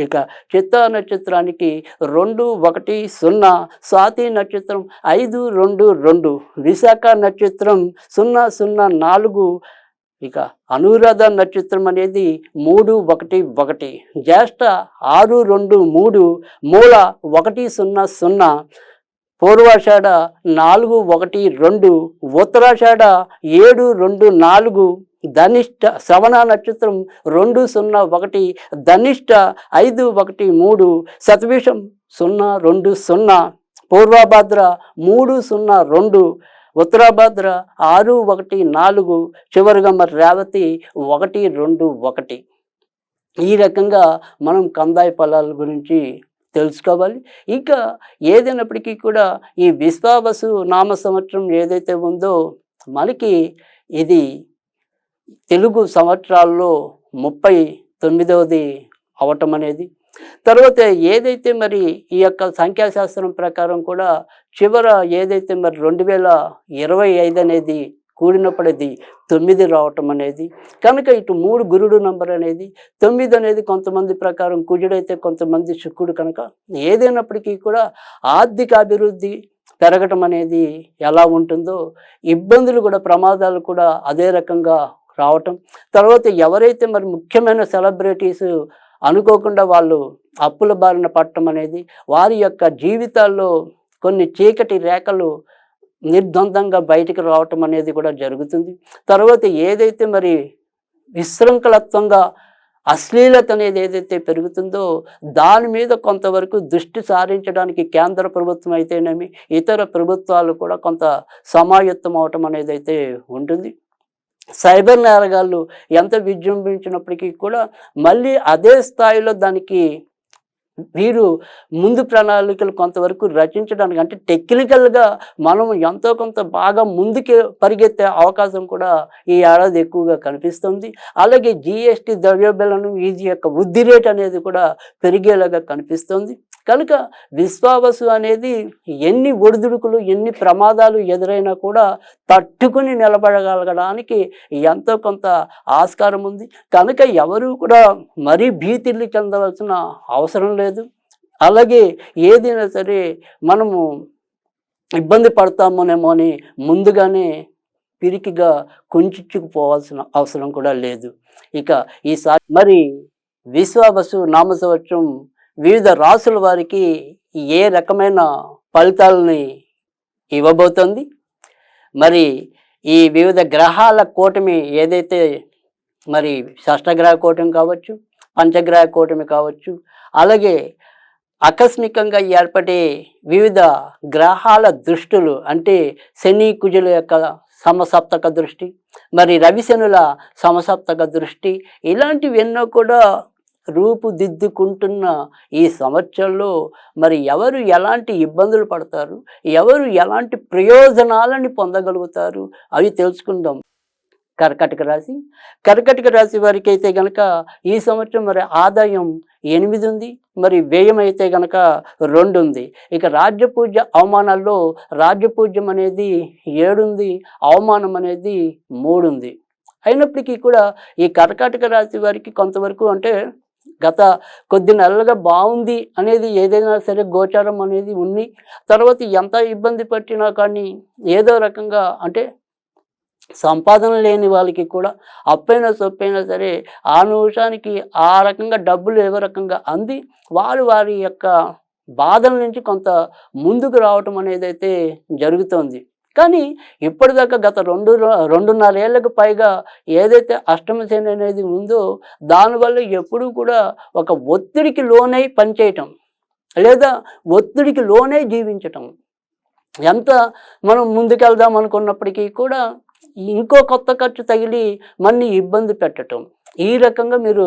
ఇక చిత్త నక్షత్రానికి రెండు ఒకటి సున్నా స్వాతి నక్షత్రం ఐదు రెండు రెండు విశాఖ నక్షత్రం సున్నా సున్నా నాలుగు ఇక అనురాధ నక్షత్రం అనేది మూడు ఒకటి ఒకటి జ్యేష్ఠ ఆరు రెండు మూడు మూల ఒకటి సున్నా సున్నా పూర్వాషాఢ నాలుగు ఒకటి రెండు ఉత్తరాషాఢ ఏడు రెండు నాలుగు ధనిష్ట శ్రవణ నక్షత్రం రెండు సున్నా ఒకటి ధనిష్ట ఐదు ఒకటి మూడు శతభిషం సున్నా రెండు సున్నా పూర్వభద్ర మూడు సున్నా రెండు ఉత్తరాభద్ర ఆరు ఒకటి నాలుగు చివరిగా మరి రేవతి ఒకటి రెండు ఒకటి. ఈ రకంగా మనం కందాయ ఫలాల గురించి తెలుసుకోవాలి. ఇంకా ఏదైనప్పటికీ కూడా ఈ విశ్వావసు నామ సంవత్సరం ఏదైతే ఉందో మనకి ఇది తెలుగు సంవత్సరాల్లో ముప్పై తొమ్మిదవది అవటం అనేది. తర్వాత ఏదైతే మరి ఈ యొక్క సంఖ్యాశాస్త్రం ప్రకారం కూడా చివర ఏదైతే మరి రెండు వేల ఇరవై ఐదు అనేది కూడినప్పుడు అది తొమ్మిది రావటం అనేది. కనుక ఇటు మూడు గురుడు నంబర్ అనేది తొమ్మిది అనేది కొంతమంది ప్రకారం కుజుడైతే కొంతమంది శుక్రుడు కనుక ఏదైనప్పటికీ కూడా ఆర్థిక అభివృద్ధి పెరగటం అనేది ఎలా ఉంటుందో ఇబ్బందులు కూడా ప్రమాదాలు కూడా అదే రకంగా రావటం. తర్వాత ఎవరైతే మరి ముఖ్యమైన సెలబ్రిటీస్ అనుకోకుండా వాళ్ళు అప్పుల బారిన పట్టడం అనేది వారి యొక్క జీవితాల్లో కొన్ని చీకటి రేఖలు నిర్ద్వందంగా బయటికి రావటం అనేది కూడా జరుగుతుంది. తర్వాత ఏదైతే మరి విశృంఖలత్వంగా అశ్లీలత అనేది ఏదైతే పెరుగుతుందో దాని మీద కొంతవరకు దృష్టి సారించడానికి కేంద్ర ప్రభుత్వం అయితేనేమి ఇతర ప్రభుత్వాలు కూడా కొంత సమాయత్తం అవటం అనేది అయితే ఉంటుంది. సైబర్ నేరగాళ్ళు ఎంత విజృంభించినప్పటికీ కూడా మళ్ళీ అదే స్థాయిలో దానికి వీరు ముందు ప్రణాళికలు కొంతవరకు రచించడానికి అంటే టెక్నికల్గా మనం ఎంతో కొంత బాగా ముందుకు పరిగెత్తే అవకాశం కూడా ఈ ఏడాది ఎక్కువగా కనిపిస్తుంది. అలాగే జిఎస్టి ద్రవ్యోబలనం ఇది యొక్క వృద్ధి రేట్ అనేది కూడా పెరిగేలాగా కనిపిస్తుంది. కనుక విశ్వావసు అనేది ఎన్ని ఒడిదుడుకులు ఎన్ని ప్రమాదాలు ఎదురైనా కూడా తట్టుకుని నిలబడగలగడానికి ఎంతో కొంత ఆస్కారం ఉంది. కనుక ఎవరు కూడా మరీ భీతిల్లి చెందవలసిన అవసరం లేదు. అలాగే ఏదైనా సరే మనము ఇబ్బంది పడతామోనేమో అని ముందుగానే పిరికిగా కొంచుకుపోవాల్సిన అవసరం కూడా లేదు. ఇక ఈసారి మరి విశ్వాబసు నామ సంవత్సరం వివిధ రాసుల వారికి ఏ రకమైన ఫలితాలని ఇవ్వబోతోంది? మరి ఈ వివిధ గ్రహాల కూటమి ఏదైతే మరి షష్టగ్రహ కూటమి కావచ్చు పంచగ్రహ కూటమి కావచ్చు అలాగే ఆకస్మికంగా ఏర్పడే వివిధ గ్రహాల దృష్టులు అంటే శని కుజుల యొక్క సమసప్తక దృష్టి మరి రవిశనుల సమసప్తక దృష్టి ఇలాంటివి ఎన్నో కూడా రూపుదిద్దుకుంటున్న ఈ సంవత్సరంలో మరి ఎవరు ఎలాంటి ఇబ్బందులు పడతారు? ఎవరు ఎలాంటి ప్రయోజనాలని పొందగలుగుతారు? అవి తెలుసుకుందాం. కర్కటక రాశి. కర్కటక రాశి వారికి అయితే గనక ఈ సంవత్సరం మరి ఆదాయం ఎనిమిది ఉంది. మరి వ్యయం అయితే గనక రెండు ఉంది. ఇక రాజ్యపూజ అవమానాల్లో రాజ్యపూజ్యం అనేది ఏడుంది అవమానం అనేది మూడుంది అయినప్పటికీ కూడా ఈ కర్కాటక రాశి వారికి కొంతవరకు అంటే గత కొద్ది నెలలుగా బాగుంది అనేది ఏదైనా సరే గోచారం అనేది ఉంది. తర్వాత ఎంత ఇబ్బంది పట్టినా కానీ ఏదో రకంగా అంటే సంపాదన లేని వాళ్ళకి కూడా అప్పైనా సొప్పైనా సరే ఆ నిమిషానికి ఆ రకంగా డబ్బులు ఏవో రకంగా అంది. వారు వారి యొక్క బాధల నుంచి కొంత ముందుకు రావటం అనేది అయితే జరుగుతోంది. కానీ ఇప్పటిదాకా గత రెండు రెండున్నరేళ్ళకు పైగా ఏదైతే అష్టమ అనేది ఉందో దానివల్ల ఎప్పుడూ కూడా ఒక ఒత్తిడికి లోనై పనిచేయటం లేదా ఒత్తిడికి లోనే జీవించటం. ఎంత మనం ముందుకెళ్దాం అనుకున్నప్పటికీ కూడా ఇంకో కొత్త ఖర్చు తగిలి మన్ని ఇబ్బంది పెట్టటం. ఈ రకంగా మీరు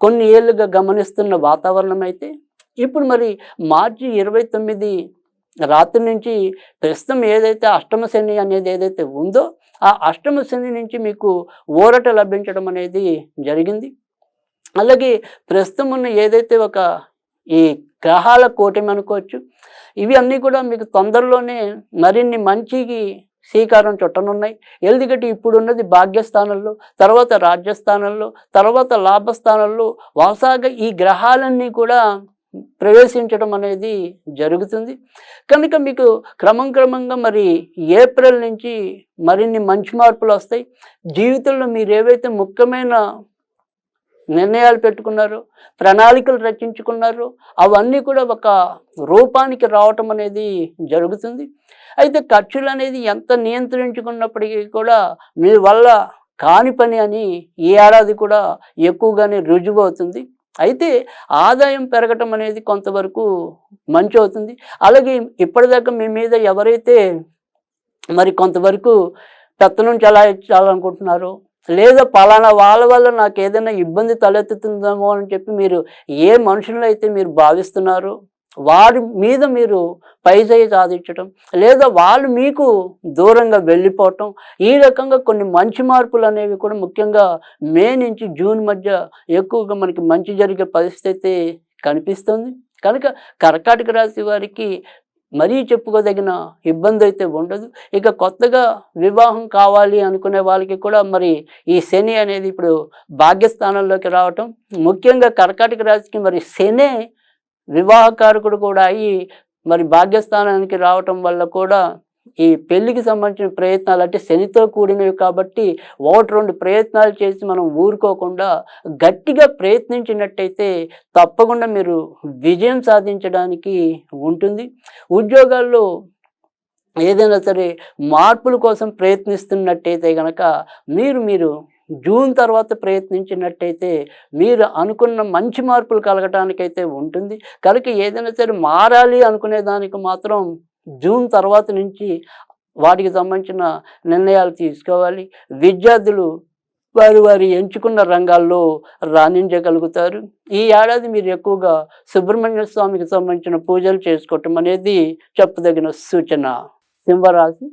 కొన్ని ఏళ్ళుగా గమనిస్తున్న వాతావరణం అయితే ఇప్పుడు మరి మార్చి ఇరవై తొమ్మిది రాత్రి నుంచి ప్రస్తుతం ఏదైతే అష్టమ శని అనేది ఏదైతే ఉందో ఆ అష్టమ శని నుంచి మీకు ఊరట లభించడం అనేది జరిగింది. అలాగే ప్రస్తుతం ఉన్న ఏదైతే ఒక ఈ గ్రహాల కూటమి అనుకోవచ్చు ఇవి అన్నీ కూడా మీకు తొందరలోనే మరిన్ని మంచికి శ్రీకారం చుట్టనున్నాయి. ఎందుకంటే ఇప్పుడున్నది భాగ్యస్థానంలో తర్వాత రాజ్యస్థానంలో తర్వాత లాభస్థానంలో వాసాగా ఈ గ్రహాలన్నీ కూడా ప్రవేశించడం అనేది జరుగుతుంది. కనుక మీకు క్రమం క్రమంగా మరి ఏప్రిల్ నుంచి మరిన్ని మంచి మార్పులు వస్తాయి. జీవితంలో మీరు ఏవైతే ముఖ్యమైన నిర్ణయాలు పెట్టుకున్నారో ప్రణాళికలు రచించుకున్నారో అవన్నీ కూడా ఒక రూపానికి రావటం అనేది జరుగుతుంది. అయితే ఖర్చులు అనేది ఎంత నియంత్రించుకున్నప్పటికీ కూడా మీ వల్ల కాని పని అని ఈ ఏడాది కూడా ఎక్కువగానే రుజువు అవుతుంది. అయితే ఆదాయం పెరగటం అనేది కొంతవరకు మంచి అవుతుంది. అలాగే ఇప్పటిదాకా మీ మీద ఎవరైతే మరి కొంతవరకు పెత్తనం చలాయించాలనుకుంటున్నారో లేదా పలానా వాళ్ళ వల్ల నాకు ఏదైనా ఇబ్బంది తలెత్తుతుందేమో అని చెప్పి మీరు ఏ మనుషులను అయితే మీరు భావిస్తున్నారో వారి మీద మీరు పైజాయి సాధించటం లేదా వాళ్ళు మీకు దూరంగా వెళ్ళిపోవటం ఈ రకంగా కొన్ని మంచి మార్పులు అనేవి కూడా ముఖ్యంగా మే నుంచి జూన్ మధ్య ఎక్కువగా మనకి మంచి జరిగే పరిస్థితి కనిపిస్తుంది. కనుక కర్కాటక రాశి వారికి మరీ చెప్పుకోదగిన ఇబ్బంది అయితే ఉండదు. ఇక కొత్తగా వివాహం కావాలి అనుకునే వాళ్ళకి కూడా మరి ఈ శని అనేది ఇప్పుడు భాగ్యస్థానంలోకి రావటం ముఖ్యంగా కర్కాటక రాశికి మరి శనే వివాహకారకుడు కూడా అయ్యి మరి భాగ్యస్థానానికి రావటం వల్ల కూడా ఈ పెళ్ళికి సంబంధించిన ప్రయత్నాలు అంటే శనితో కూడినవి కాబట్టి ఒకటి రెండు ప్రయత్నాలు చేసి మనం ఊరుకోకుండా గట్టిగా ప్రయత్నించినట్టయితే తప్పకుండా మీరు విజయం సాధించడానికి ఉంటుంది. ఉద్యోగాల్లో ఏదైనా సరే మార్పుల కోసం ప్రయత్నిస్తున్నట్టయితే కనుక మీరు మీరు జూన్ తర్వాత ప్రయత్నించినట్టయితే మీరు అనుకున్న మంచి మార్పులు కలగటానికైతే ఉంటుంది. కనుక ఏదైనా సరే మారాలి అనుకునే దానికి మాత్రం జూన్ తర్వాత నుంచి వాటికి సంబంధించిన నిర్ణయాలు తీసుకోవాలి. విద్యార్థులు వారు వారి ఎంచుకున్న రంగాల్లో రాణించగలుగుతారు. ఈ ఏడాది మీరు ఎక్కువగా సుబ్రహ్మణ్య స్వామికి సంబంధించిన పూజలు చేసుకోవటం అనేది చెప్పదగిన సూచన. సింహరాశి